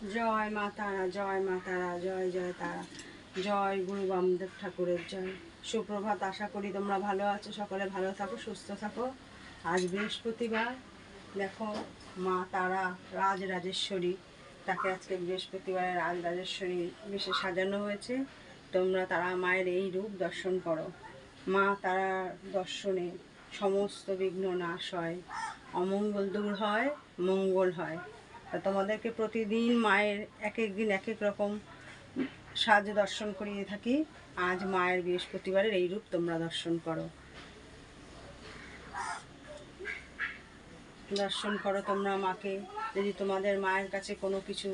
জয় মা তারা, জয় মা তারা, জয় জয় তারা। জয় গুরু বামদেব ঠাকুরের জয়। সুপ্রভাত, আশা করি তোমরা ভালো আছো, সকলে ভালো থাকো, সুস্থ থাকো। আজ বৃহস্পতিবার, দেখো মা তারা রাজ রাজেশ্বরী তাকে আজকে বৃহস্পতিবারে রাজ রাজেশ্বরী বেশি সাজানো হয়েছে। তোমরা তারা মায়ের এই রূপ দর্শন করো। মা তারা দর্শনে সমস্ত বিঘ্ন নাশ হয়। অমঙ্গল দূর হয়, মঙ্গল হয়। তা তোমাদেরকে প্রতিদিন মায়ের এক এক দিন এক এক রকম সাজ দর্শন করিয়ে থাকি। আজ মায়ের বৃহস্পতিবারের এই রূপ তোমরা দর্শন করো। দর্শন করো তোমরা মাকে। যদি তোমাদের মায়ের কাছে কোনো কিছু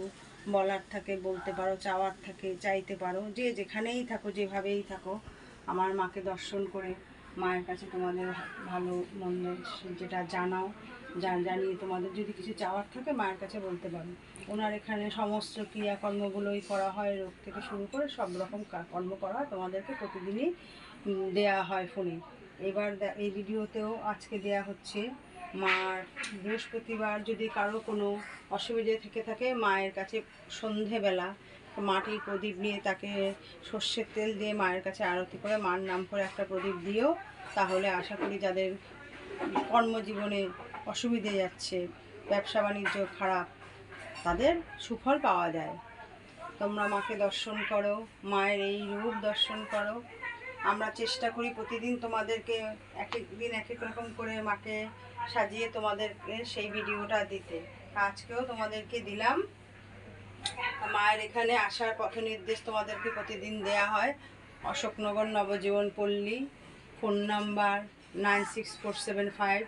বলার থাকে, বলতে পারো, চাওয়ার থাকে, চাইতে পারো, যে যেখানেই থাকো, যেভাবেই থাকো, আমার মাকে দর্শন করে মায়ের কাছে তোমাদের ভালো মন্দ যেটা জানাও। জানিয়ে তোমাদের যদি কিছু চাওয়ার থাকে, মায়ের কাছে বলতে পারো। ওনার এখানে সমস্ত ক্রিয়াকর্মগুলোই করা হয়, রোগ থেকে শুরু করে সব রকম কর্ম করা হয় তোমাদেরকে প্রতিদিনই দেয়া হয় ফোনে। এবার এই ভিডিওতেও আজকে দেয়া হচ্ছে, মার বৃহস্পতিবার যদি কারও কোনো অসুবিধে থেকে থাকে, মায়ের কাছে সন্ধেবেলা মাটির প্রদীপ নিয়ে তাকে সর্ষের তেল দিয়ে মায়ের কাছে আরতি করে, মার নাম করে একটা প্রদীপ দিও। তাহলে আশা করি যাদের কর্মজীবনে অসুবিধে যাচ্ছে, ব্যবসা বাণিজ্য খারাপ, তাদের সুফল পাওয়া যায়। তোমরা মাকে দর্শন করো, মায়ের এই রূপ দর্শন করো। আমরা চেষ্টা করি প্রতিদিন তোমাদেরকে এক এক দিন এক এক রকম করে মাকে সাজিয়ে তোমাদেরকে সেই ভিডিওটা দিতে। আজকেও তোমাদেরকে দিলাম। মায়ের এখানে আসার পথ নির্দেশ তোমাদেরকে প্রতিদিন দেয়া হয়। Ashoknagar Nabajiban Palli, phone number nine six four seven five.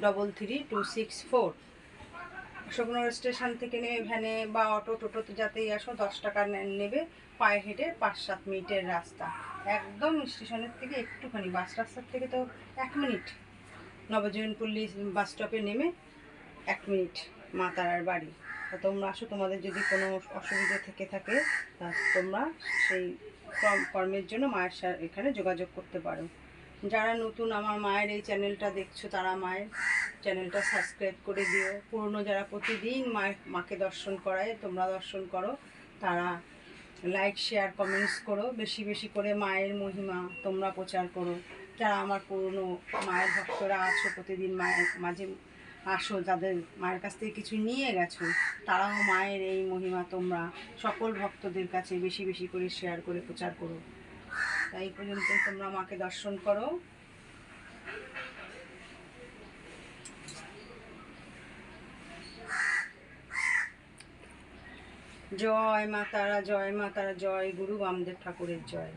Double three two six four Ashoknagar station থেকে নেমে ভ্যানে বা অটো, টোটোতে যাতেই আসো, দশ টাকা নেবে পায়ে হেঁটে পাঁচ সাত মিনিটের রাস্তা। একদম স্টেশনের থেকে একটুখানি, বাস রাস্তার থেকে তো এক মিনিট। নবজীবনপল্লী বাস স্টপে নেমে এক মিনিট মা তারার বাড়ি। তা তোমরা আসো, তোমাদের যদি কোনো অসুবিধা থেকে থাকে, তা তোমরা সেই কর্ম- কর্মের জন্য মায়ের এখানে যোগাযোগ করতে পারো। যারা নতুন আমার মায়ের এই চ্যানেলটা দেখছ, তারা মায়ের চ্যানেলটা সাবস্ক্রাইব করে দিও। পুরনো যারা প্রতিদিন মায়ের, মাকে দর্শন করায়, তোমরা দর্শন করো, তারা লাইক শেয়ার কমেন্টস করো। বেশি বেশি করে মায়ের মহিমা তোমরা প্রচার করো। যারা আমার পুরনো মায়ের ভক্তরা আছো, প্রতিদিন মায়ের মাঝে আসো, যাদের মায়ের কাছ থেকে কিছু নিয়ে গেছো, তারাও মায়ের এই মহিমা তোমরা সকল ভক্তদের কাছে বেশি বেশি করে শেয়ার করে প্রচার করো। তাই পর্যন্ত তোমরা মাকে দর্শন করো। জয় মা তারা, জয় মা তারা, জয় গুরু বামদেব ঠাকুরের জয়।